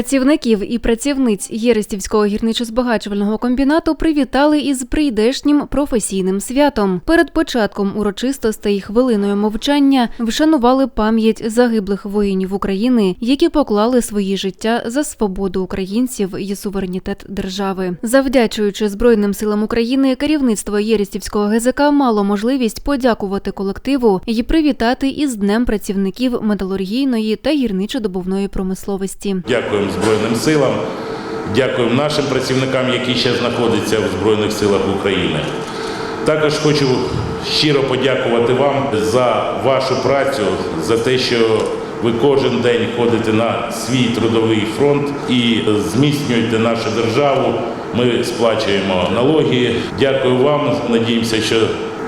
Працівників і працівниць Єрестівського гірничо-збагачувального комбінату привітали із прийдешнім професійним святом. Перед початком урочистостей хвилиною мовчання вшанували пам'ять загиблих воїнів України, які поклали свої життя за свободу українців і суверенітет держави. Завдячуючи Збройним силам України, керівництво Єрестівського ГЗК мало можливість подякувати колективу і привітати із Днем працівників металургійної та гірничо-добувної промисловості. Дякуємо Збройним силам, дякуємо нашим працівникам, які ще знаходяться в Збройних силах України. Також хочу щиро подякувати вам за вашу працю, за те, що ви кожен день ходите на свій трудовий фронт і зміцнюєте нашу державу. Ми сплачуємо налоги. Дякую вам. Надіємося, що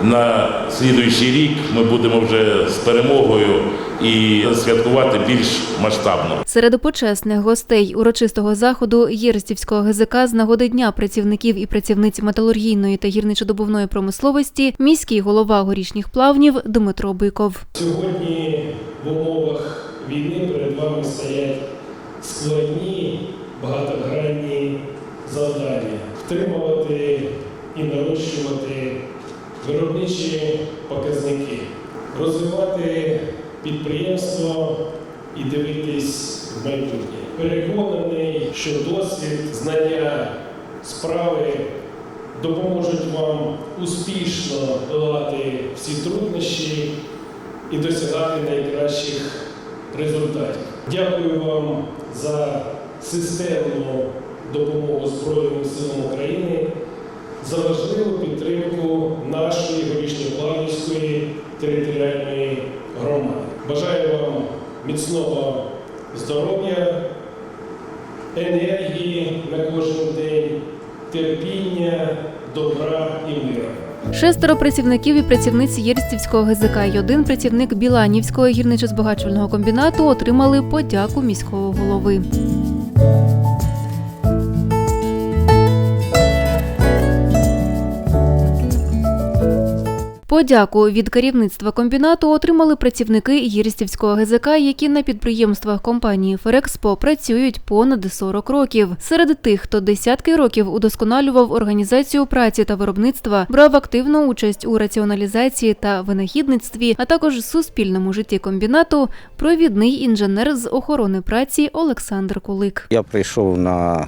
на слідуючий рік ми будемо вже з перемогою і святкувати більш масштабно. Серед почесних гостей урочистого заходу Єрестівського ГЗК з нагоди Дня працівників і працівниць металургійної та гірничодобувної промисловості міський голова горішніх плавнів Дмитро Биков. Сьогодні в умовах війни перед вами стоять складні багатогранні завдання втримувати і нарощувати виробничі показники, розвивати підприємство і дивитись в майбутнє. Переконаний, що досвід, знання справи допоможуть вам успішно долати всі труднощі і досягати найкращих результатів. Дякую вам за системну допомогу Збройним силам України, за важливу підтримку нашої горішньоплавівської територіальної громади. Бажаю вам міцного здоров'я, енергії на кожен день, терпіння, добра і мира. Шестеро працівників і працівниць Єрстівського ГЗК і один працівник Біланівського гірничо-збагачувального комбінату отримали подяку міського голови. Подяку від керівництва комбінату отримали працівники Єрстівського ГЗК, які на підприємствах компанії Ферекспо працюють понад 40 років. Серед тих, хто десятки років удосконалював організацію праці та виробництва, брав активну участь у раціоналізації та винахідництві, а також суспільному житті комбінату, провідний інженер з охорони праці Олександр Кулик. Я прийшов на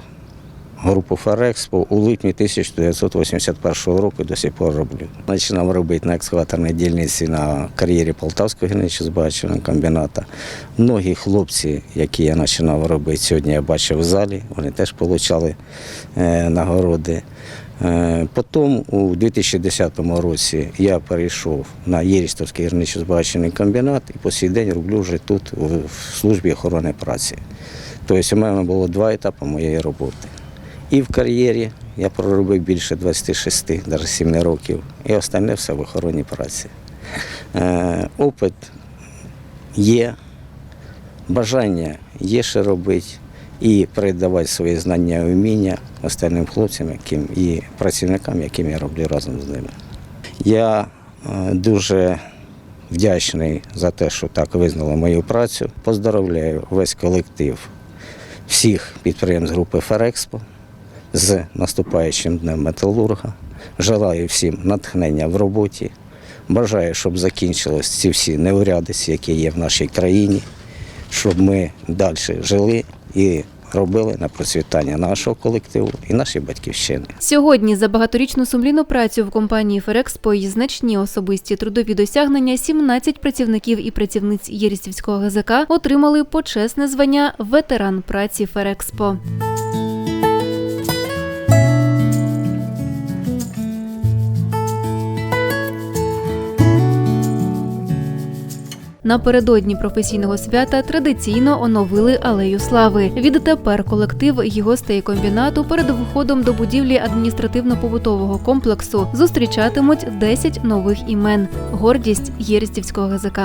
групу Ферекспо у липні 1981 року до сих пор роблю. Починав робити на екскаваторній дільниці на кар'єрі Полтавського гірничо-збагачувального комбінату. Многі хлопці, які я починав робити, сьогодні я бачив в залі, вони теж отримали е, нагороди. Е, Потім у 2010 році я перейшов на Єрістовський гірничо-збагачувальний комбінат і по сей день роблю вже тут в службі охорони праці. Тобто у мене було два етапи моєї роботи. І в кар'єрі я проробив більше 26, навіть 7 років, і остальне все в охороні праці. Е, опит є, бажання є ще робити і передавати свої знання і вміння остальним хлопцям яким, і працівникам, яким я роблю разом з ними. Я е, дуже вдячний за те, що так визнали мою працю. Поздоровляю весь колектив всіх підприємств групи Ферекспо з наступаючим днем металурга. Желаю всім натхнення в роботі. Бажаю, щоб закінчились ці всі неурядиці, які є в нашій країні, щоб ми далі жили і робили на процвітання нашого колективу і нашої батьківщини. Сьогодні за багаторічну сумлінну працю в компанії Ферекспо і значні особисті трудові досягнення 17 працівників і працівниць Єрістівського ГЗК отримали почесне звання ветеран праці Ферекспо. Напередодні професійного свята традиційно оновили алею слави. Відтепер колектив і гостей комбінату перед входом до будівлі адміністративно-побутового комплексу зустрічатимуть 10 нових імен. Гордість Єрістівського ГЗК.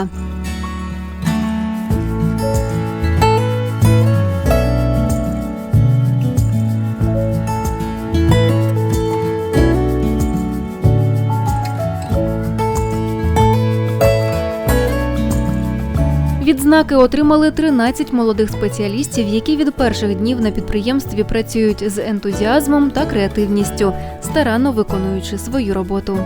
Відзнаки отримали 13 молодих спеціалістів, які від перших днів на підприємстві працюють з ентузіазмом та креативністю, старанно виконуючи свою роботу.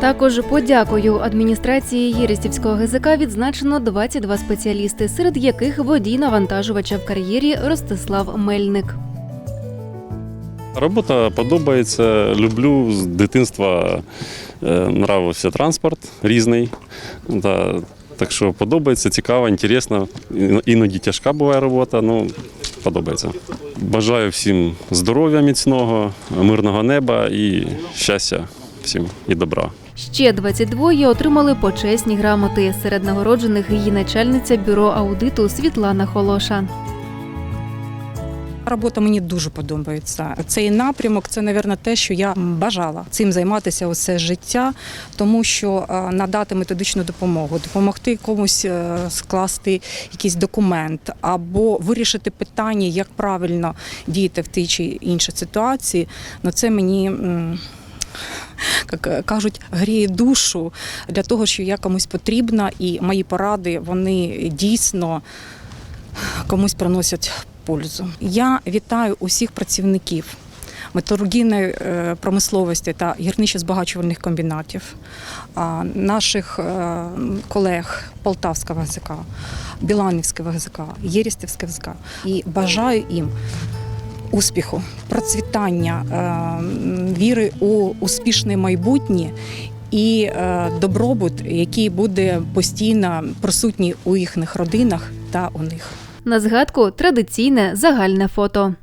Також подякою адміністрації Єрестівського ГЗК відзначено 22 спеціалісти, серед яких водій навантажувача в кар'єрі Ростислав Мельник. Робота подобається. Люблю з дитинства е, нравився транспорт різний. Так що подобається, цікаво, інтересно. Іноді тяжка буває робота, ну подобається. Бажаю всім здоров'я міцного, мирного неба і щастя всім і добра. Ще 22 отримали почесні грамоти. Серед нагороджених її начальниця бюро аудиту Світлана Холоша. Робота мені дуже подобається. Цей напрямок це, мабуть, те, що я бажала цим займатися усе життя, тому що е, надати методичну допомогу, допомогти комусь е, скласти якийсь документ або вирішити питання, як правильно діяти в тій чи іншій ситуації. Ну це мені. Як кажуть, гріє душу для того, що я комусь потрібна, і мої поради вони дійсно комусь приносять пользу. Я вітаю усіх працівників металургійної е, промисловості та гірничо-збагачувальних комбінатів, наших е, колег Полтавського ГЗК, Біланівського ГЗК, Єрістівського ГЗК. І бажаю їм успіху, процвітання, е, віри у успішне майбутнє. І добробут, який буде постійно присутній у їхніх родинах та у них. На згадку традиційне загальне фото.